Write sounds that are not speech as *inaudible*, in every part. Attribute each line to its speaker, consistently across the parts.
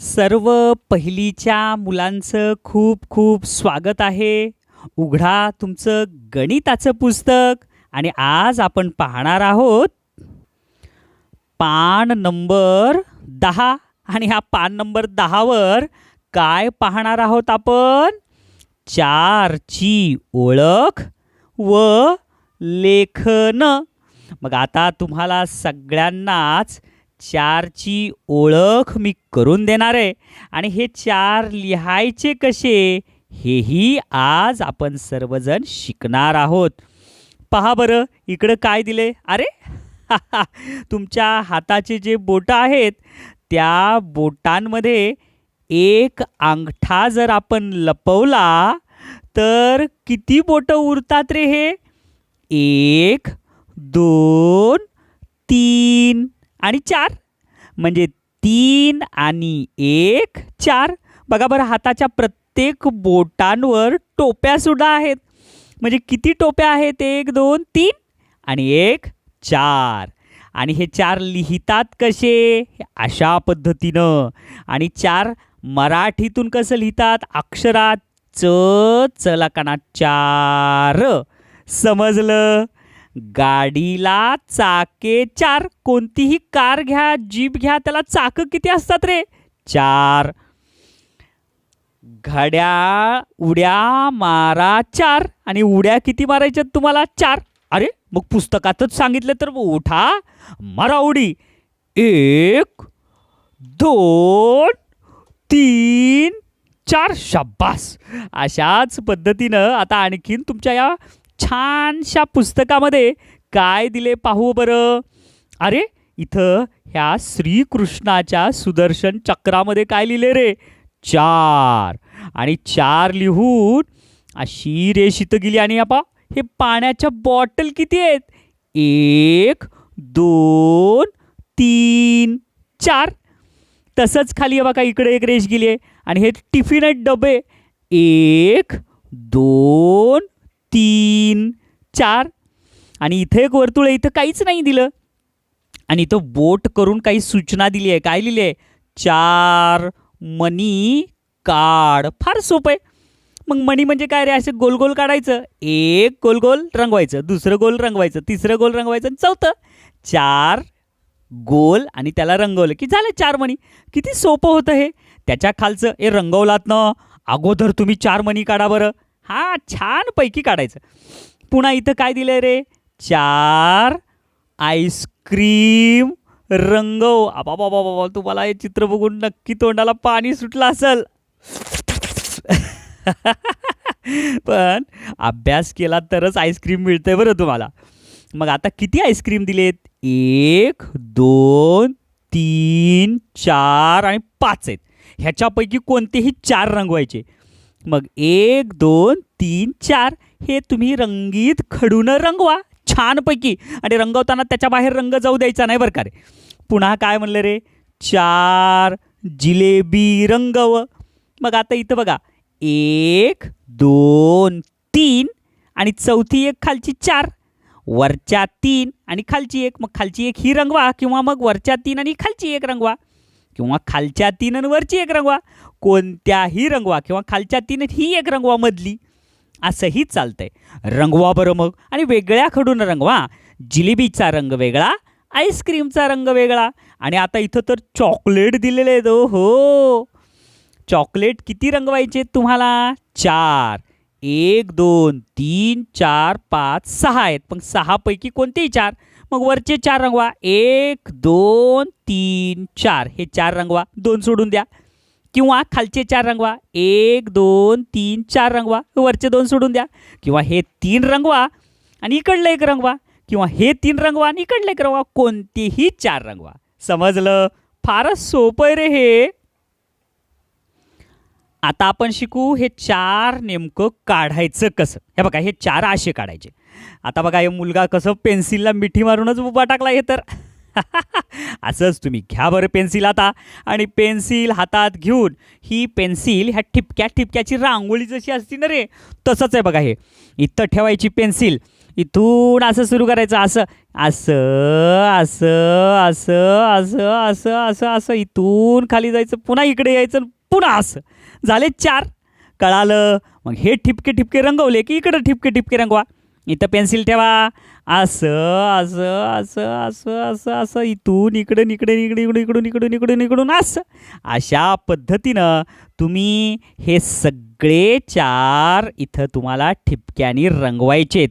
Speaker 1: सर्व पहिलीच्या मुलांचं खूप खूप स्वागत आहे. उघडा तुमचं गणिताचं पुस्तक आणि आज आपण पाहणार आहोत पान नंबर दहा आणि ह्या पान नंबर दहावर काय पाहणार आहोत आपण? चारची ओळख व लेखन. मग आता तुम्हाला सगळ्यांनाच चारची ओळख मी करून देणार आहे. आणि हे चार लिहायचे कसे हेही आज आपण सर्वजण शिकणार आहोत. पहा बरं इकडं काय दिले अरे *laughs* तुमच्या हाताचे जे बोटं आहेत त्या बोटांमध्ये एक अंगठा जर आपण लपवला तर किती बोटं उरतात रे हे? एक दोन तीन. आणि चार? म्हणजे तीन आणि एक चार? बघा बरं हाताच्या प्रत्येक बोटांवर टोप्यासुद्धा आहेत. म्हणजे किती टोप्या आहेत? एक दोन तीन आणि एक चार. आणि हे चार लिहितात कसे? अशा पद्धतीनं. आणि चार मराठीतून कसं लिहितात? अक्षरात च चला काना चार. समजलं? गाडीला चाके चार. कोणतीही कार घ्या जीप घ्या त्याला चाकं किती असतात रे? चार. घड्या उड्या मारा चार. आणि उड्या किती मारायच्यात तुम्हाला? चार. अरे मग पुस्तकातच सांगितलं तर उठा. मारा उडी. एक दोन तीन चार. शब्बास अशाच पद्धतीनं आता आणखीन तुमच्या या छानशा पुस्तकामध्ये काय दिले पाहू बरं? अरे इथं ह्या श्रीकृष्णाच्या सुदर्शन चक्रामध्ये काय लिहिले रे? चार. आणि चार लिहून अशी रेष इथं गेली. आणि आपा हे पाण्याच्या बॉटल किती आहेत? एक दोन तीन चार. तसंच खाली आहे बघा इकडे एक रेष गेली आहे. आणि हे टिफिन आहेत डबे. एक दोन तीन चार. आणि इथं एक वर्तुळ आहे इथं काहीच नाही दिलं. आणि इथं बोट करून काही सूचना दिली आहे. काय लिहिली आहे चार मनी काढ. फार सोपं आहे. मग मणी म्हणजे काय रे? असे गोल गोल काढायचं. एक गोल गोल रंगवायचं. दुसरं गोल रंगवायचं. तिसरं गोल रंगवायचं. आणि चौथं चार गोल आणि त्याला रंगवलं. की झालं चार मणी किती सोपं होतं हे. त्याच्या खालचं हे रंगवलात ना. अगोदर तुम्ही चार मणी काढा बरं. हां छानपैकी काढायचं. पुन्हा इथं काय दिलं रे? चार आईस्क्रीम रंगव आबा बाबा बाबा तुम्हाला हे चित्र बघून नक्की तोंडाला पाणी सुटलं असेल. *laughs* पण अभ्यास केला तरच आईस्क्रीम मिळते बरं तुम्हाला. मग आता किती आईस्क्रीम दिलेत? एक दोन तीन चार आणि पाच आहेत. ह्याच्यापैकी कोणतेही चार रंगवायचे. मग एक दोन तीन चार हे तुम्ही रंगीत खडून रंगवा छानपैकी. आणि रंगवताना त्याच्या बाहेर रंग जाऊ द्यायचा नाही बरं का रे. पुन्हा काय म्हणलं रे? चार जिलेबी रंगव. मग आता इथं बघा. एक दोन तीन आणि चौथी एक खालची चार. वरच्या तीन आणि खालची एक. मग खालची एक ही रंगवा किंवा मग वरच्या तीन आणि खालची एक रंगवा. किंवा खालच्या तीन आणि वरची एक रंगवा कोणत्याही रंगवा किंवा खालच्या तीन ही एक रंगवा मधली असंही चालतंय. रंगवा बरं मग. आणि वेगळ्या खडून रंगवा. जिलेबीचा रंग वेगळा आईस्क्रीमचा रंग वेगळा. आणि आता इथं तर चॉकलेट दिलेले आहेत दो हो. चॉकलेट किती रंगवायचे तुम्हाला? चार. एक दोन तीन चार पाच सहा आहेत. पण सहापैकी कोणतेही चार? मग वरचे चार रंगवा. एक दोन तीन चार. हे चार रंगवा. दोन सोडून द्या. किंवा खालचे चार रंगवा. एक दोन तीन चार रंगवा. वरचे दोन सोडून द्या. किंवा हे तीन रंगवा आणि इकडलं एक रंगवा. किंवा हे तीन रंगवा आणि इकडलं एक रंगवा. कोणतेही चार रंगवा. समजलं? फारच सोपं आहे रे हे. आता आपण शिकू हे चार नेमकं काढायचं कसं? हे बघा हे चार आशे काढायचे. आता बघा हे मुलगा कसं पेन्सिलला मिठी मारूनच उभा टाकला हे तर. *laughs* असंच तुम्ही घ्या बरं पेन्सिल आता. आणि पेन्सिल हातात घेऊन ही पेन्सिल ह्या ठिपक्या ठिपक्याची रांगोळी जशी असती ना रे तसंच आहे बघा हे. इथं ठेवायची पेन्सिल इथून असं सुरू करायचं असं असं असं असं असं असं असं असं. इथून खाली जायचं पुन्हा इकडे यायचं पुन्हा असं. झाले चार. कळालं. मग हे ठिपके ठिपके रंगवले की इकडं ठिपके ठिपके रंगवा. इथं पेन्सिल ठेवा. असं असं असं असं असं असं इथून इकडं इकडे इकडे इकडून इकडून इकडून इकडून इकडून असं. अशा पद्धतीनं तुम्ही हे सगळे चार इथं तुम्हाला ठिपक्यानी रंगवायचेत.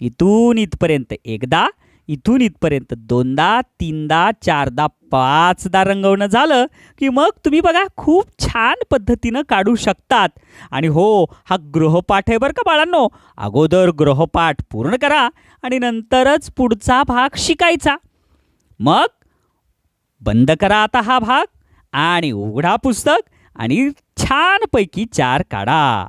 Speaker 1: इथून इथपर्यंत एकदा इथून इथपर्यंत दोनदा तीनदा चारदा पाचदा रंगवणं झालं की मग तुम्ही बघा खूप छान पद्धतीनं काढू शकतात. आणि हो हा गृहपाठ आहे बरं का बाळांनो? अगोदर गृहपाठ पूर्ण करा आणि नंतरच पुढचा भाग शिकायचा. मग बंद करा आता हा भाग आणि उघडा पुस्तक आणि छानपैकी चार काढा.